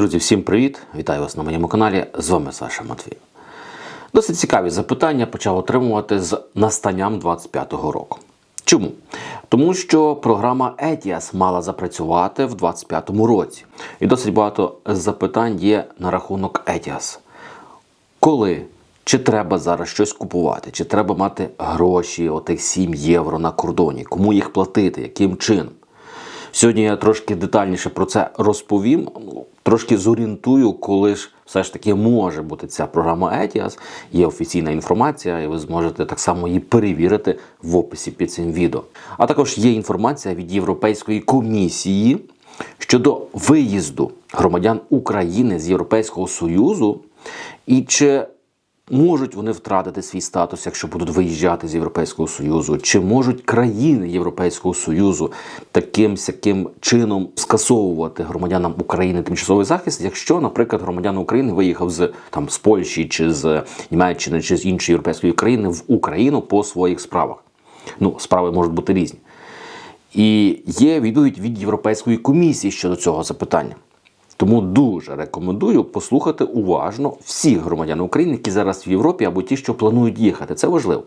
Друзі, всім привіт! Вітаю вас на моєму каналі. З вами Саша Матвій. Досить цікаві запитання почав отримувати з настанням 25-го року. Чому? Тому що програма ETIAS мала запрацювати в 25-му році. І досить багато запитань є на рахунок ETIAS. Коли? Чи треба зараз щось купувати? Чи треба мати гроші, отих 7 євро на кордоні? Кому їх платити? Яким чином? Сьогодні я трошки детальніше про це розповім. Трошки зорієнтую, коли ж все ж таки може бути ця програма ETIAS. Є офіційна інформація, і ви зможете так само її перевірити в описі під цим відео. А також є інформація від Європейської комісії щодо виїзду громадян України з Європейського Союзу і чи Можуть вони втратити свій статус, якщо будуть виїжджати з Європейського Союзу? Чи можуть країни Європейського Союзу таким сяким чином скасовувати громадянам України тимчасовий захист, якщо, наприклад, громадян України виїхав з там з Польщі чи з Німеччини чи з іншої європейської країни в Україну по своїх справах? Ну, справи можуть бути різні. І є відповідь від Європейської комісії щодо цього запитання. Тому дуже рекомендую послухати уважно всіх громадян України, які зараз в Європі або ті, що планують їхати. Це важливо.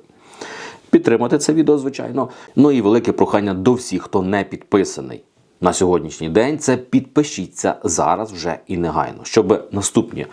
Підтримати це відео, звичайно. Ну і велике прохання до всіх, хто не підписаний на сьогоднішній день. Це підпишіться зараз вже і негайно, щоб наступні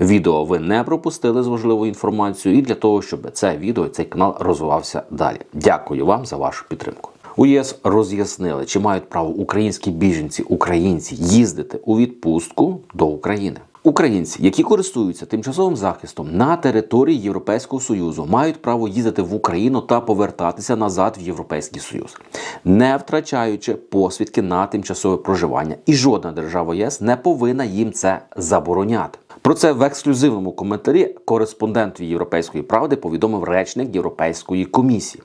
відео ви не пропустили з важливою інформацією, і для того, щоб це відео, цей канал розвивався далі. Дякую вам за вашу підтримку. У ЄС роз'яснили, чи мають право українські біженці, українці їздити у відпустку до України. Українці, які користуються тимчасовим захистом на території Європейського Союзу, мають право їздити в Україну та повертатися назад в Європейський Союз, не втрачаючи посвідки на тимчасове проживання, і жодна держава ЄС не повинна їм це забороняти. Про це в ексклюзивному коментарі кореспондент Європейської правди повідомив речник Європейської комісії.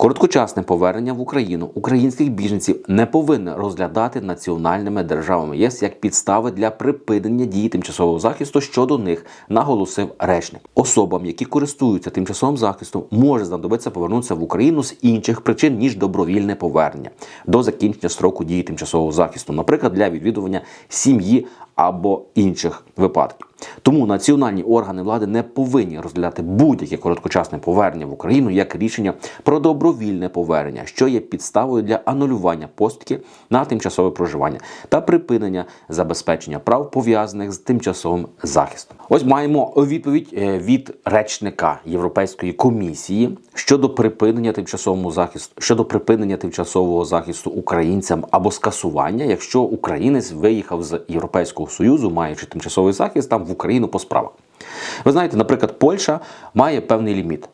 Короткочасне повернення в Україну українських біженців не повинне розглядати національними державами ЄС як підстави для припинення дії тимчасового захисту щодо них, наголосив речник. Особам, які користуються тимчасовим захистом, може знадобитися повернутися в Україну з інших причин ніж добровільне повернення до закінчення строку дії тимчасового захисту, наприклад, для відвідування сім'ї або інших випадків. Тому національні органи влади не повинні розглядати будь-яке короткочасне повернення в Україну як рішення про добровільне повернення, що є підставою для анулювання постки на тимчасове проживання та припинення забезпечення прав пов'язаних з тимчасовим захистом. Ось маємо відповідь е, від речника Європейської комісії щодо припинення тимчасового захисту щодо припинення тимчасового захисту українцям або скасування, якщо українець виїхав з Європейського союзу, маючи тимчасовий захист там в Україну по справах. Ви знаєте, наприклад, Польща має певний ліміт.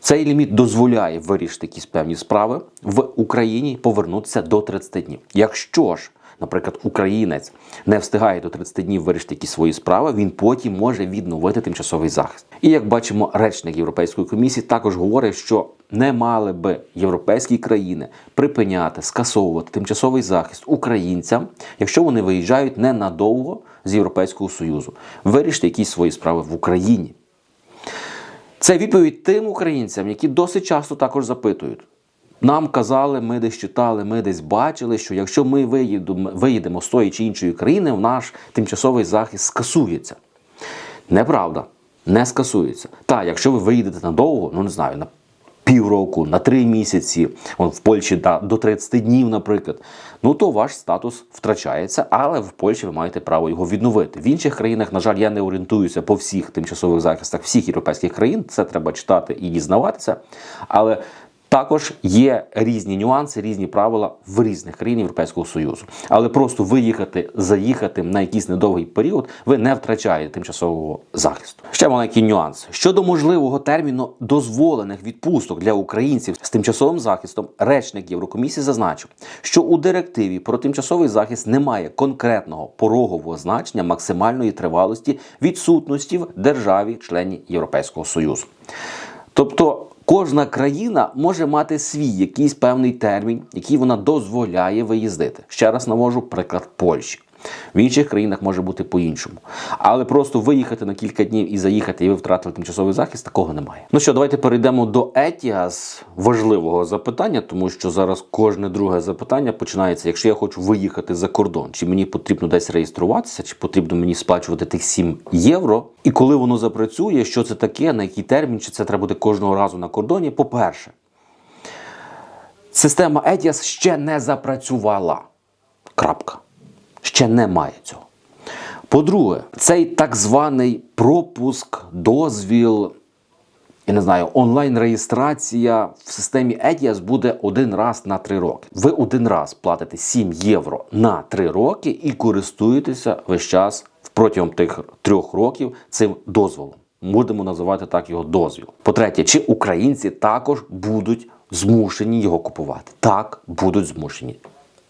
Цей ліміт дозволяє вирішити якісь певні справи в Україні повернутися до 30 днів. Якщо ж, наприклад, українець не встигає до 30 днів вирішити якісь свої справи, він потім може відновити тимчасовий захист. І як бачимо, речник Європейської комісії також говорить, що не мали би європейські країни припиняти, скасовувати тимчасовий захист українцям, якщо вони виїжджають ненадовго з Європейського Союзу, вирішити якісь свої справи в Україні. Це відповідь тим українцям, які досить часто також запитують. Нам казали, ми десь читали, ми десь бачили, що якщо ми виїдемо, виїдемо з тої чи іншої країни, в наш тимчасовий захист скасується. Неправда, не скасується. Та, якщо ви виїдете надовго, ну не знаю, на півроку, на три місяці, он в Польщі да, до 30 днів, наприклад, ну то ваш статус втрачається, але в Польщі ви маєте право його відновити. В інших країнах, на жаль, я не орієнтуюся по всіх тимчасових захистах всіх європейських країн. Це треба читати і дізнаватися. Але також є різні нюанси, різні правила в різних країнах Європейського Союзу. Але просто виїхати, заїхати на якийсь недовгий період, ви не втрачаєте тимчасового захисту. Ще маленький нюанс щодо можливого терміну дозволених відпусток для українців з тимчасовим захистом. Речник Єврокомісії зазначив, що у директиві про тимчасовий захист немає конкретного порогового значення максимальної тривалості відсутності в державі-члені Європейського Союзу. Тобто Кожна країна може мати свій якийсь певний термін, який вона дозволяє виїздити. Ще раз навожу приклад Польщі. В інших країнах може бути по-іншому. Але просто виїхати на кілька днів і заїхати, і ви втратили тимчасовий захист, такого немає. Ну що, давайте перейдемо до ETIAS, важливого запитання, тому що зараз кожне друге запитання починається: якщо я хочу виїхати за кордон, чи мені потрібно десь реєструватися, чи потрібно мені сплачувати тих 7 євро, і коли воно запрацює, що це таке, на який термін, чи це треба буде кожного разу на кордоні. По-перше, система ETIAS ще не запрацювала. Крапка. Ще немає цього. По-друге, цей так званий пропуск, дозвіл, я не знаю, онлайн-реєстрація в системі ETIAS буде один раз на три роки. Ви один раз платите 7 євро на три роки і користуєтеся весь час протягом тих трьох років цим дозволом. Будемо називати так його дозвіл. По-третє, чи українці також будуть змушені його купувати? Так, будуть змушені.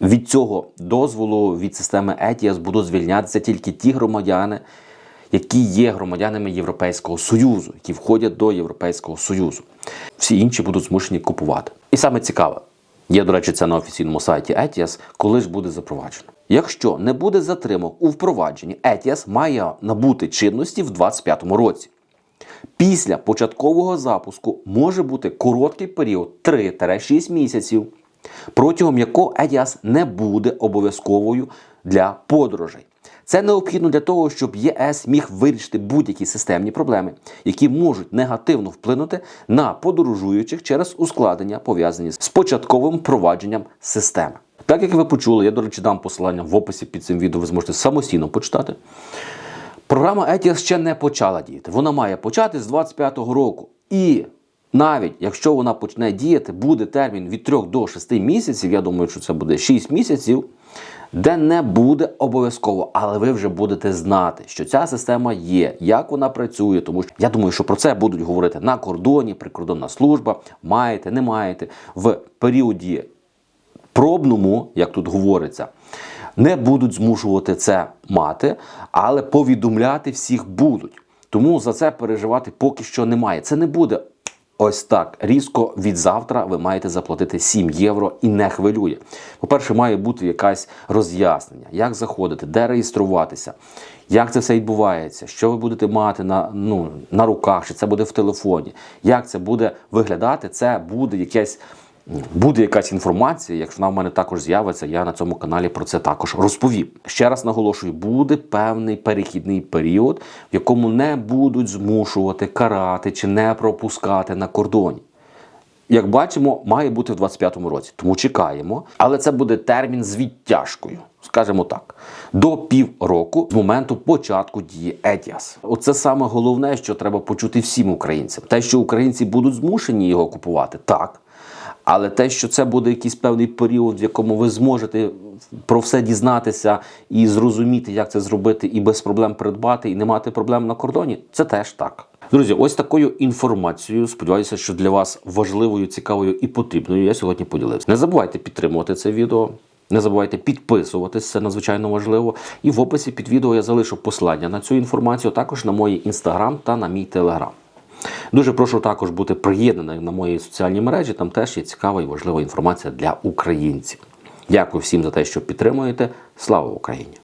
Від цього дозволу від системи ETIAS будуть звільнятися тільки ті громадяни, які є громадянами Європейського Союзу, які входять до Європейського Союзу. Всі інші будуть змушені купувати. І саме цікаве, є, до речі, це на офіційному сайті ETIAS, коли ж буде запроваджено. Якщо не буде затримок у впровадженні, ETIAS має набути чинності в 2025 році. Після початкового запуску може бути короткий період 3-6 місяців, протягом якого ETIAS не буде обов'язковою для подорожей. Це необхідно для того, щоб ЄС міг вирішити будь-які системні проблеми, які можуть негативно вплинути на подорожуючих через ускладнення, пов'язані з початковим впровадженням системи. Так як ви почули, я, до речі, дам посилання в описі під цим відео, ви зможете самостійно почитати. Програма ETIAS ще не почала діяти. Вона має почати з 25-го року. І навіть якщо вона почне діяти, буде термін від 3 до 6 місяців. Я думаю, що це буде 6 місяців, де не буде обов'язково, але ви вже будете знати, що ця система є, як вона працює. Тому що я думаю, що про це будуть говорити на кордоні, прикордонна служба. Маєте, не маєте в періоді пробному, як тут говориться, не будуть змушувати це мати, але повідомляти всіх будуть. Тому за це переживати поки що немає. Це не буде ось так. Різко від завтра ви маєте заплатити 7 євро і не хвилює. По-перше, має бути якесь роз'яснення, як заходити, де реєструватися, як це все відбувається, що ви будете мати на, ну, на руках, чи це буде в телефоні, як це буде виглядати, це буде якесь. Буде якась інформація, якщо вона в мене також з'явиться, я на цьому каналі про це також розповім. Ще раз наголошую, буде певний перехідний період, в якому не будуть змушувати карати чи не пропускати на кордоні. Як бачимо, має бути в 25-му році, тому чекаємо. Але це буде термін з відтяжкою, скажімо так, до півроку з моменту початку дії ETIAS. Оце саме головне, що треба почути всім українцям. Те, що українці будуть змушені його купувати, так. Але те, що це буде якийсь певний період, в якому ви зможете про все дізнатися і зрозуміти, як це зробити, і без проблем придбати, і не мати проблем на кордоні, це теж так. Друзі, ось такою інформацією. Сподіваюся, що для вас важливою, цікавою і потрібною я сьогодні поділився. Не забувайте підтримувати це відео. Не забувайте підписуватись, це надзвичайно важливо. І в описі під відео я залишу послання на цю інформацію, також на мій інстаграм та на мій телеграм. Дуже прошу також бути приєднаним на мої соціальні мережі. Там теж є цікава і важлива інформація для українців. Дякую всім за те, що підтримуєте. Слава Україні!